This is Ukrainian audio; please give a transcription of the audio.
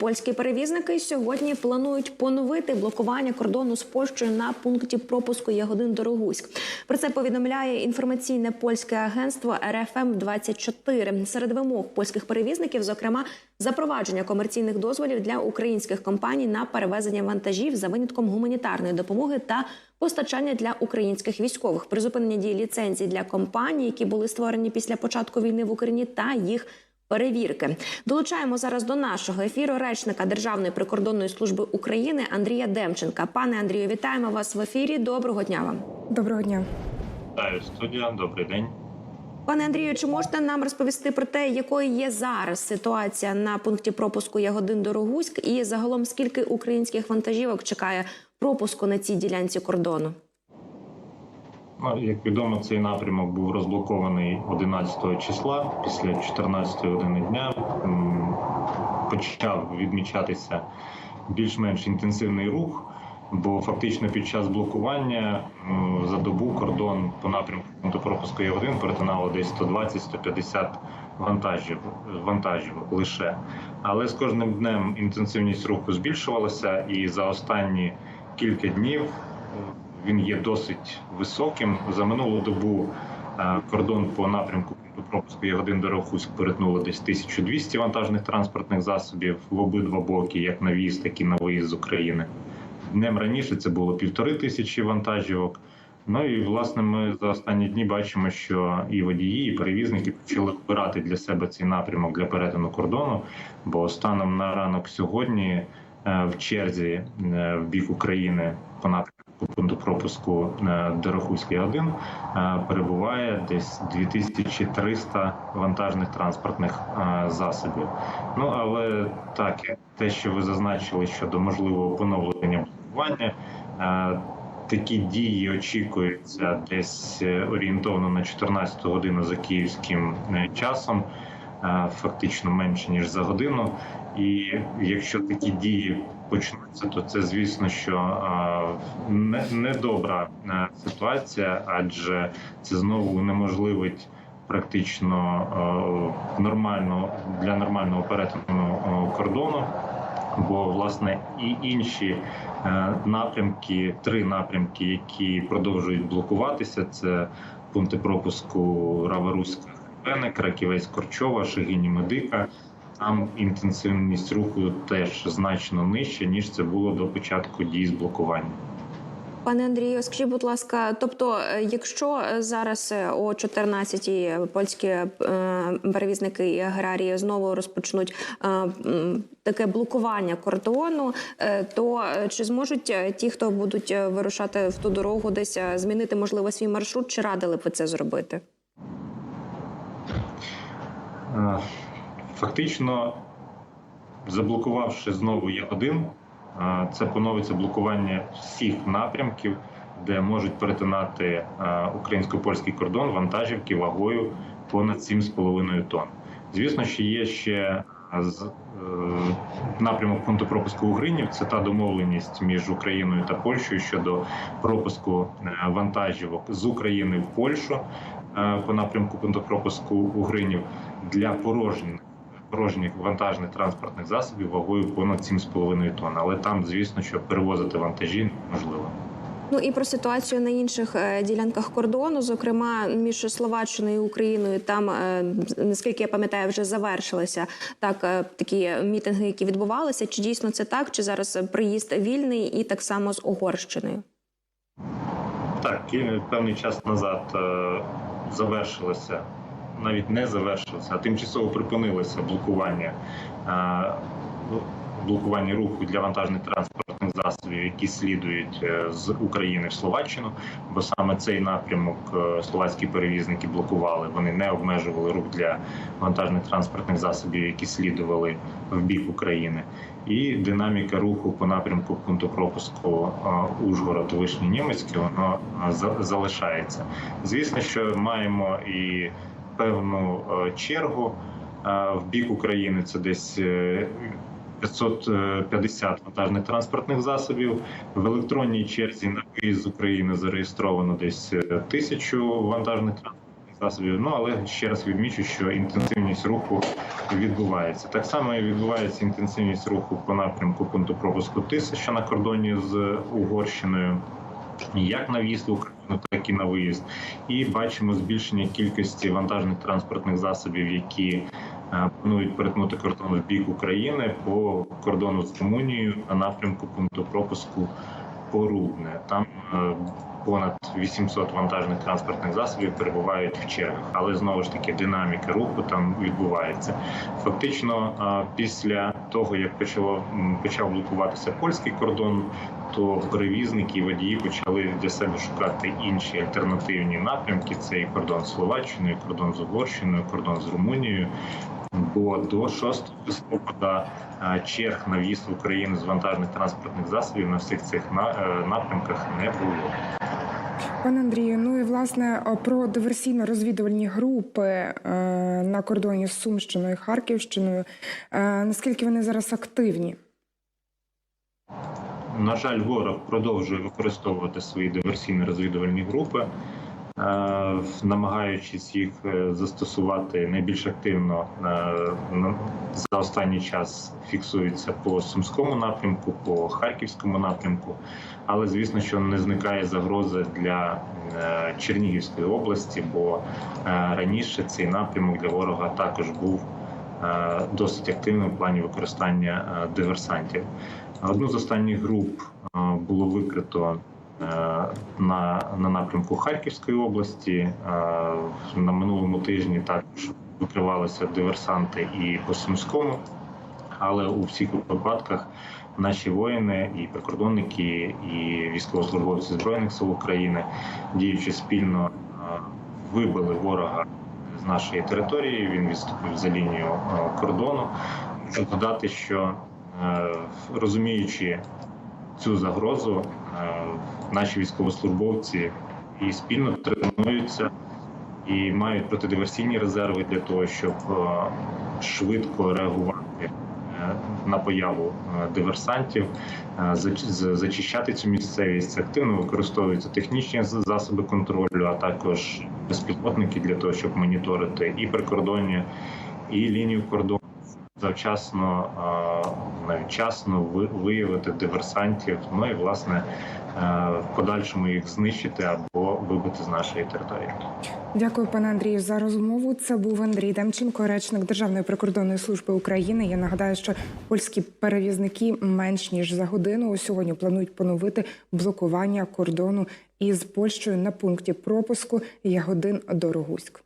Польські перевізники сьогодні планують поновити блокування кордону з Польщею на пункті пропуску Ягодин Дорогуськ. Про це повідомляє інформаційне польське агентство РФМ 24 Серед вимог польських перевізників, зокрема, запровадження комерційних дозволів для українських компаній на перевезення вантажів за винятком гуманітарної допомоги та постачання для українських військових, призупинення дії ліцензій для компаній, які були створені після початку війни в Україні, та їх перевірки. Долучаємо зараз до нашого ефіру речника Державної прикордонної служби України Андрія Демченка. Пане Андрію, вітаємо вас в ефірі. Доброго дня вам. Доброго дня. Вітаю студія, добрий день. Пане Андрію, чи можете нам розповісти про те, якою є зараз ситуація на пункті пропуску Ягодин Дорогуськ, і загалом скільки українських вантажівок чекає пропуску на цій ділянці кордону? Ну, як відомо, цей напрямок був розблокований 11 числа після 14 години дня. Почав відмічатися більш-менш інтенсивний рух, бо фактично під час блокування за добу кордон по напрямку пункту пропуску Є1 перетинало десь 120-150 вантажів, вантажів лише. Але з кожним днем інтенсивність руху збільшувалася, і за останні кілька днів він є досить високим. За минулу добу е, кордон по напрямку пропуску Ягодин Дорохуськ перетнуло десь 1200 вантажних транспортних засобів в обидва боки, як на в'їзд, так і на виїзд з України. Днем раніше це було півтори тисячі вантажівок. Ну і власне ми за останні дні бачимо, що і водії, і перевізники почали обирати для себе цей напрямок для перетину кордону. Бо станом на ранок сьогодні е, в черзі е, в бік України по напрямку пункту пропуску е, Дорохуський 1 е, перебуває десь 2300 вантажних транспортних е, засобів. Ну але так, те, що ви зазначили щодо можливого поновлення блокування, такі дії очікуються десь орієнтовно на 14 годину за київським часом. Фактично менше ніж за годину, і якщо такі дії почнуться, то це звісно, що не недобра е, ситуація, адже це знову унеможливить практично нормально для нормального перетину кордону. Бо власне і інші напрямки, три напрямки, які продовжують блокуватися, це пункти пропуску Рава-Руська, Веник, Раківець Корчова, Шигині Медика. Там інтенсивність руху теж значно нижча ніж це було до початку дій з блокування. Пане Андрію, скажіть, будь ласка, тобто, е, якщо е, зараз е, о 14-й польські перевізники і аграрії знову розпочнуть таке блокування кордону, то чи зможуть ті, хто будуть вирушати в ту дорогу, десь змінити можливо свій маршрут, чи радили б ви це зробити? Е, Фактично, заблокувавши знову є один, е, це поновиться блокування всіх напрямків, де можуть перетинати е, українсько-польський кордон вантажівки вагою понад 7,5 тонн. Звісно, що є ще з е, напрямок пункту пропуску Угринів. Це та домовленість між Україною та Польщею щодо пропуску е, вантажівок з України в Польщу е, по напрямку пункту пропуску Угринів для порожніх порожніх вантажних транспортних засобів вагою понад 7,5 тонн. Але там, звісно, що перевозити вантажі можливо. Ну і про ситуацію на інших е, ділянках кордону, зокрема між Словаччиною і Україною, там е, наскільки я пам'ятаю, вже завершилися так е, такі мітинги, які відбувалися. Чи дійсно це так? Чи зараз приїзд вільний і так само з Угорщиною? Так, певний час назад завершилося, навіть не завершилося, а тимчасово припинилося блокування. Блокування руху для вантажних транспортних засобів, які слідують е, з України в Словаччину, бо саме цей напрямок е, словацькі перевізники блокували. Вони не обмежували рух для вантажних транспортних засобів, які слідували в бік України. І динаміка руху по напрямку пункту пропуску е, Ужгород Вишні Німецьке воно за- залишається. Звісно, що маємо і певну чергу в бік України. Це десь 550 вантажних транспортних засобів. В електронній черзі на виїзд з України зареєстровано десь е, тисячу вантажних транспортних засобів. Ну але ще раз відмічу, що інтенсивність руху відбувається. Так само відбувається інтенсивність руху по напрямку пункту пропуску Тиса, що на кордоні з Угорщиною. Як на в'їзд в так і на виїзд, і бачимо збільшення кількості вантажних транспортних засобів, які е, планують перетнути кордон в бік України по кордону з Румунією на напрямку пункту пропуску Порубне. Там е, понад 800 вантажних транспортних засобів перебувають в чергах, але знову ж таки динаміка руху там відбувається. Фактично, е, після того як почало почав блокуватися польський кордон, то перевізники і водії почали для себе шукати інші альтернативні напрямки. Це і кордон з Словаччиною, і кордон з Угорщиною, кордон з Румунією. Бо до 6 листопада е, черг на в Україну з вантажних транспортних засобів на всіх цих е, напрямках не було. Пане Андрію, ну і власне про диверсійно-розвідувальні групи е, на кордоні з Сумщиною і Харківщиною. Е, наскільки вони зараз активні? На жаль, ворог продовжує використовувати свої диверсійно-розвідувальні групи, е, намагаючись їх е, застосувати найбільш активно е, за останній час фіксується по сумському напрямку, по харківському напрямку. Але звісно, що не зникає загрози для е, Чернігівської області, бо е, раніше цей напрямок для ворога також був е, досить активним в плані використання е, диверсантів. Одну з останніх груп е, було викрито е, на, на напрямку Харківської області. Е, На минулому тижні також викривалися диверсанти і по Сумському, але у всіх випадках наші воїни, і прикордонники, і військовослужбовці збройних сил України, діючи спільно, е, вибили ворога з нашої території. Він відступив за лінію е, кордону. Хочу додати, що е, розуміючи цю загрозу, е, наші військовослужбовці і спільно тренуються і мають протидиверсійні резерви для того, щоб е, швидко реагувати е, на появу диверсантів, зачищати цю місцевість. Активно використовуються технічні засоби контролю, а також безпілотники для того, щоб моніторити і прикордоння, і лінію кордону. Завчасно, вчасно виявити диверсантів, ну і власне е, в подальшому їх знищити або вибити з нашої території. Дякую, пане Андрію, за розмову. Це був Андрій Демченко, речник Державної прикордонної служби України. Я нагадаю, що польські перевізники менш ніж за годину сьогодні планують поновити блокування кордону із Польщею на пункті пропуску Ягодин Дорогуськ.